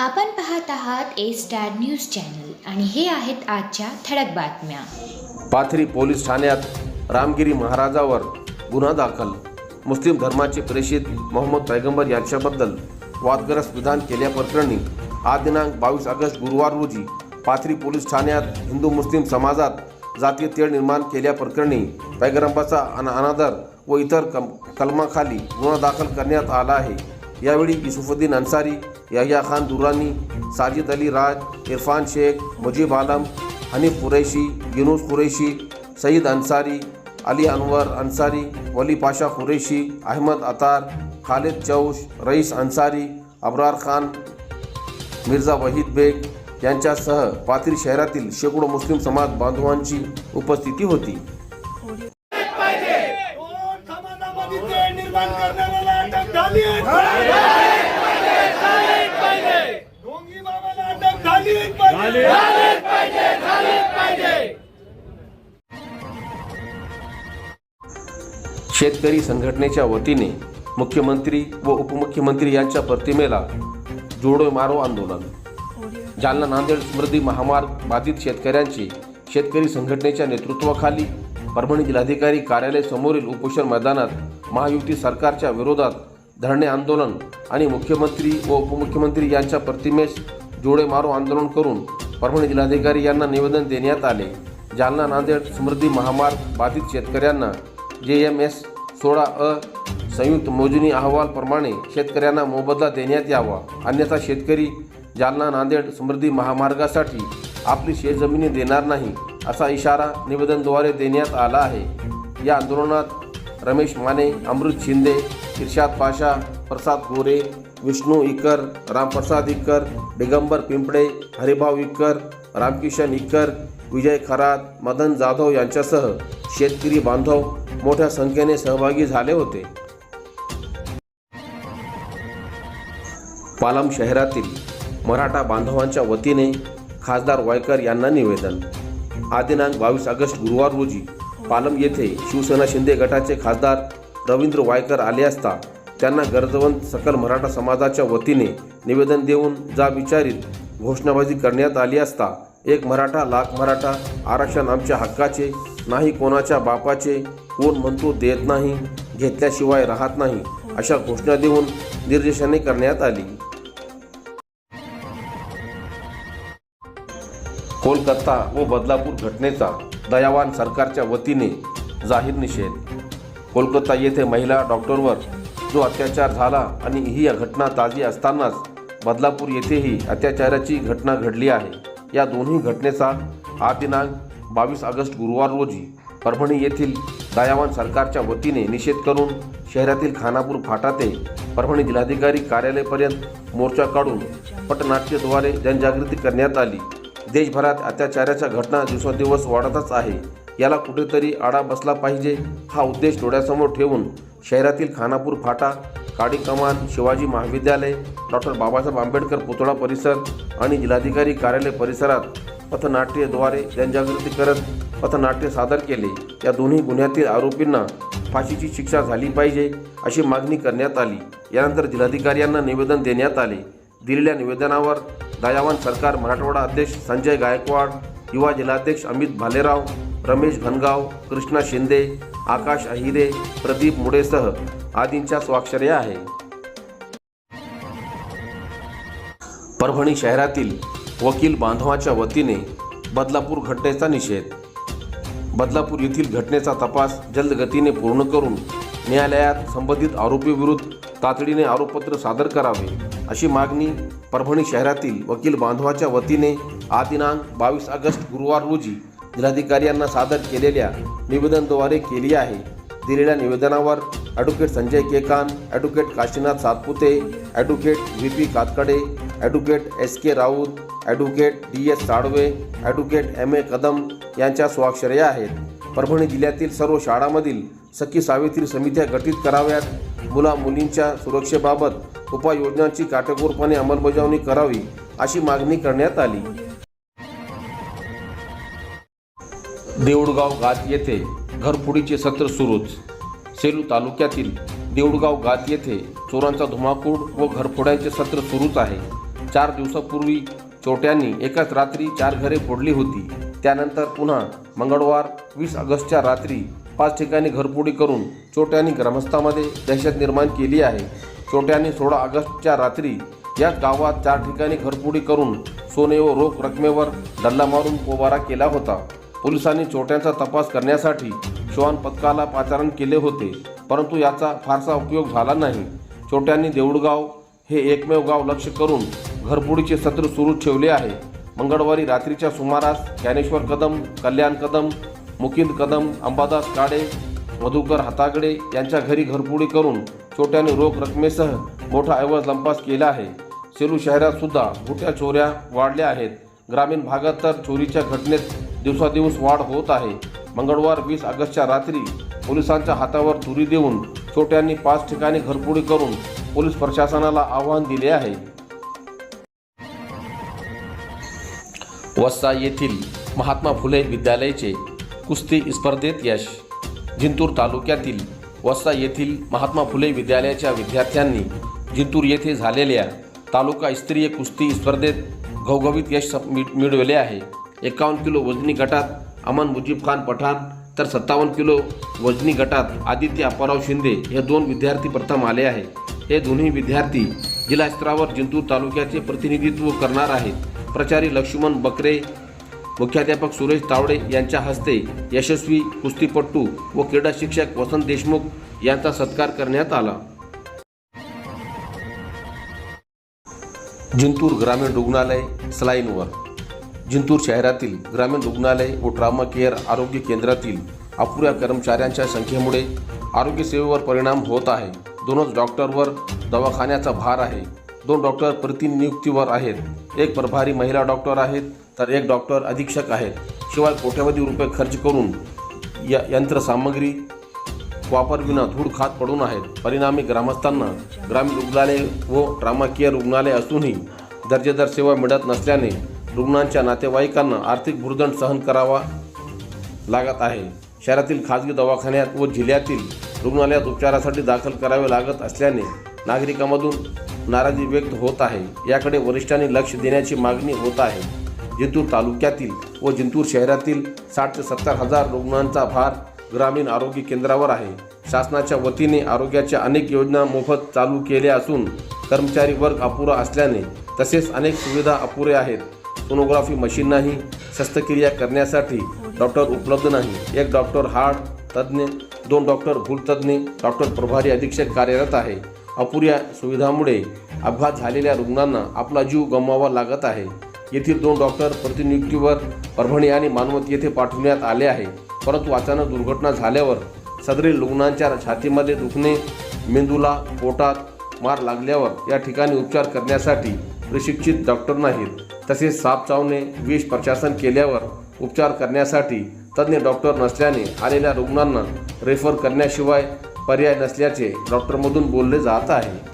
आपण पाहत आहात ए स्टार न्यूज चॅनल आणि हे आहेत आजच्या ठळक बातम्या. पाथरी पोलीस ठाण्यात रामगिरी महाराजावर गुन्हा दाखल. मुस्लिम धर्माचे प्रेषित मोहम्मद पैगंबर यांच्याबद्दल वादग्रस्त विधान केल्याप्रकरणी आज दिनांक बावीस ऑगस्ट गुरुवार रोजी पाथरी पोलीस ठाण्यात हिंदू मुस्लिम समाजात जातीय तेळ निर्माण केल्याप्रकरणी पैगंबराचा अन अनादर व इतर कम कलमाखाली गुन्हा दाखल करण्यात आला आहे. यावेळी युसुफुद्दीन अन्सारी याह्या खान दुरानी साजिद अली राज इरफान शेख मुजीब आलम हनीफ कुरैशी युनुस कुरैशी सईद अन्सारी अली अनवर अन्सारी वली पाशा कुरैशी अहमद अतार खालिद चौश रईस अन्सारी अब्रार खान मिर्झा वहीद बेग यांच्यासह पाथरी शहरातील शेकडो मुस्लिम समाज बांधवांची उपस्थिती होती. निर्माण शेतकरी संघटनेच्या वतीने मुख्यमंत्री व उपमुख्यमंत्री यांच्या प्रतिमेला जोडो मारो आंदोलन. जालना नांदेड स्मृती महामार्ग बाधित शेतकऱ्यांची शेतकरी संघटनेच्या नेतृत्वाखाली परभणी जिल्हाधिकारी कार्यालय समोरील उपोषण मैदानात महायुती सरकारच्या विरोधात धरणे आंदोलन आणि मुख्यमंत्री व उपमुख्यमंत्री यांच्या प्रतिमेस जोडे मारो आंदोलन करून परभणी जिल्हाधिकारी यांना निवेदन देण्यात आले. जालना नांदेड समृद्धी महामार्ग बाधित शेतकऱ्यांना जे एम एस सोळा अ संयुक्त मोजणी अहवालप्रमाणे शेतकऱ्यांना मोबदला देण्यात यावा. अन्यथा शेतकरी जालना नांदेड समृद्धी महामार्गासाठी आपली शेतजमिनी देणार नाही असा इशारा निवेदनद्वारे देण्यात आला आहे. या आंदोलनात रमेश माने अमृत शिंदे इर्शाद पाशा प्रसाद गोरे विष्णू इकर रामप्रसाद इकर दिगंबर पिंपळे हरिभाऊ इकर रामकिशन इकर विजय खरात मदन जाधव यांच्यासह शेतकरी बांधव मोठ्या संख्येने सहभागी झाले होते. पालम शहरातील मराठा बांधवांच्या वतीने खासदार वायकर यांना निवेदन. आदिनांक बावीस ऑगस्ट गुरुवार रोजी पालम येथे शिवसेना शिंदे गटाचे खासदार रवींद्र वायकर आले असता त्यांना गरजवंत सकल मराठा समाजाच्या वतीने निवेदन देऊन जा विचारित घोषणाबाजी करण्यात आली असता एक मराठा लाख मराठा आरक्षण आमच्या हक्काचे नाही कोणाच्या बापाचे कोण म्हणतो देत नाही घेतल्याशिवाय राहत नाही अशा घोषणा देऊन निर्देशाने करण्यात आली. कोलकाता व बदलापूर घटनेचा दयावान सरकारच्या वतीने जाहीर निषेध. कोलकाता येथे महिला डॉक्टरवर जो अत्याचार झाला आणि ही घटना ताजी असतानाच बदलापूर येथेही अत्याचाराची घटना घडली आहे. या दोन्ही घटनेचा हा दिनांक बावीस ऑगस्ट गुरुवार रोजी परभणी येथील दयावान सरकारच्या वतीने निषेध करून शहरातील खानापूर फाटा ते परभणी जिल्हाधिकारी कार्यालयापर्यंत मोर्चा काढून पटनाट्यद्वारे जनजागृती करण्यात आली. देशभरात अत्याचाराच्या घटना दिवसेंदिवस वाढतच आहे. याला कुठेतरी आळा बसला पाहिजे हा उद्देश डोळ्यासमोर ठेवून शहरातील खानापूर फाटा काडी कमान शिवाजी महाविद्यालय डॉक्टर बाबासाहेब आंबेडकर पुतळा परिसर आणि जिल्हाधिकारी कार्यालय परिसरात पथनाट्यद्वारे जनजागृती करत पथनाट्य सादर केले. या दोन्ही गुन्ह्यातील आरोपींना फाशीची शिक्षा झाली पाहिजे अशी मागणी करण्यात आली. यानंतर जिल्हाधिकारी यांना निवेदन देण्यात आले. दिलेल्या निवेदनावर दयावान सरकार मराठवाडा अध्यक्ष संजय गायकवाड युवा जिल्हाध्यक्ष अमित भालेराव रमेश घनगाव कृष्णा शिंदे आकाश अहिरे प्रदीप मुडेसह आदींच्या स्वाक्षऱ्या आहे. परभणी शहरातील वकील बांधवाच्या वतीने बदलापूर घटनेचा निषेध. बदलापूर येथील घटनेचा तपास जलद गतीने पूर्ण करून न्यायालयात संबंधित आरोपीविरुद्ध तातडीने आरोपपत्र सादर करावे अशी मागणी परभणी शहरातील वकील बांधवाच्या वतीने आदिनांक दिनांक बावीस ऑगस्ट गुरुवार रोजी जिल्हाधिकारी यांना सादर केलेल्या निवेदनद्वारे केली आहे. दिलेल्या निवेदनावर advocate Sanjay Kekan advocate Kashinath Satpute advocate V P Katkade advocate S K Raut advocate D S Salve advocate M A Kadam यांच्या स्वाक्षऱ्या आहेत. परभणी जिल्ह्यातील सर्व शाळांमधील सखी सावित्री समित्या गठीत कराव्यात. मुला मुलींच्या सुरक्षेबाबत उपाययोजनांची काटेकोरपणे अंमलबजावणी करावी अशी मागणी करण्यात आली. देऊळगाव गात येथे घरफोडीचे सत्र सुरूच. सेलू तालुक्यातील देऊळगाव गात येथे चोरांचा धुमाकूळ व घरफोड्यांचे सत्र सुरूच आहे. चार दिवसापूर्वी चोट्यांनी एकाच रात्री चार घरे फोडली होती. त्यानंतर पुन्हा मंगळवार वीस ऑगस्टच्या रात्री पाच ठिकाणी घरफोडी करून चोट्यांनी ग्रामस्थामध्ये दहशत निर्माण केली आहे. चोट्यांनी सोळा ऑगस्टच्या रात्री याच गावात चार ठिकाणी घरफोडी करून सोने व रोख रकमेवर डल्ला मारून पोबारा केला होता. पोलिसांनी चोरट्यांचा तपास करण्यासाठी श्वान पथकाला पाचारण केले होते परंतु याचा फारसा उपयोग झाला नाही. चोरट्यांनी देऊळगाव हे एकमेव गाव लक्ष करून घरपुडीचे सत्र सुरू ठेवले आहे. मंगळवारी रात्रीच्या सुमारास ज्ञानेश्वर कदम कल्याण कदम मुकिंद कदम अंबादास काळे मधुकर हातागडे यांच्या घरी घरपुडी करून चोट्याने रोख रकमेसह मोठा ऐवज लंपास केला आहे. सेलू शहरात सुद्धा मोठ्या चोऱ्या वाढल्या आहेत. ग्रामीण भागात तर चोरीच्या घटनेत दिवसादिवस वाढ होत आहे. मंगळवार वीस ऑगस्टच्या रात्री पोलिसांच्या हातावर तुरी देऊन छोट्यांनी पाच ठिकाणी घरफोडी करून पोलीस प्रशासनाला आव्हान दिले आहे. वस्सा येथील महात्मा फुले विद्यालयाचे कुस्ती स्पर्धेत यश. जिंतूर तालुक्यातील वस्सा येथील महात्मा फुले विद्यालयाच्या विद्यार्थ्यांनी जिंतूर येथे झालेल्या तालुका स्तरीय कुस्ती स्पर्धेत घवघवीत यश मिळवले आहे. एकावन्न किलो वजनी गटात अमन मुजीब खान पठाण तर सत्तावन्न किलो वजनी गटात आदित्य अप्पाराव शिंदे हे दोन विद्यार्थी प्रथम आले आहे हे दोन्ही विद्यार्थी जिल्हा स्तरावर जिंतूर तालुक्याचे प्रतिनिधित्व करणार आहेत. प्रचारी लक्ष्मण बकरे मुख्याध्यापक सुरेश तावडे यांच्या हस्ते यशस्वी कुस्तीपट्टू व क्रीडा शिक्षक वसंत देशमुख यांचा सत्कार करण्यात आला. जिंतूर ग्रामीण रुग्णालय सलाईनवर जिंतूर शहरातील ग्रामीण रुग्णालय व ट्रामा केअर आरोग्य केंद्रातील अपुऱ्या कर्मचाऱ्यांच्या संख्येमुळे आरोग्य सेवेवर परिणाम होत आहे. दोनच डॉक्टरवर दवाखान्याचा भार आहे. दोन डॉक्टर प्रतिनियुक्तीवर आहेत. एक प्रभारी महिला डॉक्टर आहेत तर एक डॉक्टर अधीक्षक आहेत. शिवाय कोट्यवधी रुपये खर्च करून य यंत्रसामग्री वापरविना धूळ खात पडून आहेत. परिणामी ग्रामस्थांना ग्रामीण रुग्णालय व ट्रामा केअर रुग्णालय असूनही दर्जेदार सेवा मिळत नसल्याने रुग्णांच्या नातेवाईकांना आर्थिक भुर्दंड सहन करावा लागत आहे. शहरातील खाजगी दवाखान्यात व जिल्ह्यातील रुग्णालयात उपचारासाठी दाखल करावे लागत असल्याने नागरिकांमधून नाराजी व्यक्त होत आहे. याकडे वरिष्ठांनी लक्ष देण्याची मागणी होत आहे. जिंतूर तालुक्यातील व जिंतूर शहरातील साठ ते सत्तर हजार रुग्णांचा भार ग्रामीण आरोग्य केंद्रावर आहे. शासनाच्या वतीने आरोग्याच्या अनेक योजना मोफत चालू केल्या असून कर्मचारी वर्ग अपुरा असल्याने तसेच अनेक सुविधा अपुरे आहेत. सोनोग्राफी मशीन नाही शस्त्रक्रिया करण्यासाठी डॉक्टर उपलब्ध नाही. एक डॉक्टर हार्ट तज्ज्ञ दोन डॉक्टर भूलतज्ज्ञ डॉक्टर प्रभारी अधीक्षक कार्यरत आहे. अपुऱ्या सुविधामुळे अपघात झालेल्या रुग्णांना आपला जीव गमवावा लागत आहे. येथील दोन डॉक्टर प्रतिनियुक्तीवर परभणी आणि मानवत येथे पाठवण्यात आले आहे. परंतु अचानक दुर्घटना झाल्यावर सदरील रुग्णांच्या छातीमध्ये दुखणे मेंदूला पोटात मार लागल्यावर या ठिकाणी उपचार करण्यासाठी प्रशिक्षित डॉक्टर नाहीत. तसेच साप चावणे विष प्रशासन केल्यावर उपचार करण्यासाठी तज्ज्ञ डॉक्टर नसल्याने आलेल्या रुग्णांना रेफर करण्याशिवाय पर्याय नसल्याचे डॉक्टरमधून बोलले जात आहे.